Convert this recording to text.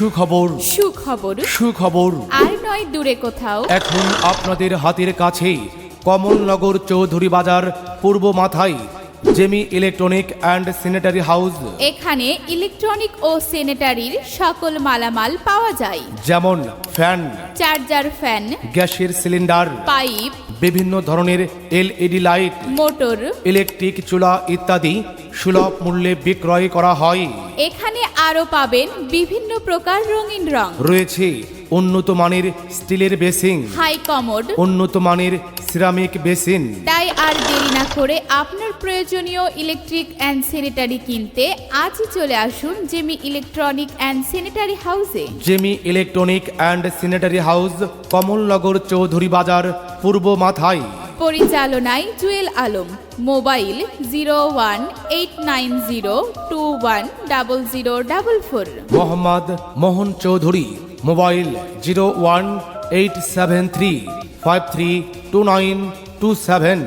সুখবর। সুখবর। সুখবর। আর নয় দূরে কোথাও। এখন আপনাদের হাতের কাছেই কমলনগর চৌধুরী বাজার পূর্ব মাথায়। Jemi electronic and sanitary house এখানে ইলেকট্রনিক ও স্যানিটারির সকল মালামাল পাওয়া যায়। যেমন ফ্যান চার্জার ফ্যান গ্যাসের সিলিন্ডার পাইপ বিভিন্ন ধরনের এলইডি লাইট মোটর ইলেকট্রিক চুলা ইত্যাদি সুলভ মূল্যে বিক্রয় করা হয়। এখানে আরও পাবেন বিভিন্ন প্রকার রঙিন রং। রয়েছে উন্নত মানের স্টিলের বেসিন। High commode. উন্নত মানের সিরামিক বেসিন। তাই আর দেরি না করে আপনার প্রয়োজনীয় ইলেকট্রিক অ্যান্ড স্যানিটারি কিনতে আজই চলে আসুন জেমি ইলেকট্রনিক অ্যান্ড স্যানিটারি হাউসে। Jemi electronic and sanitary house Kamalnagar Chowdhury Bazar পূর্ব মাথায় পরিচালনায় Jewel Alam. Mobile zero one eight nine zero two one double zero double four. Mohammad Mohan Chowdhury. Mobile zero one eight seven three five three two nine two seven.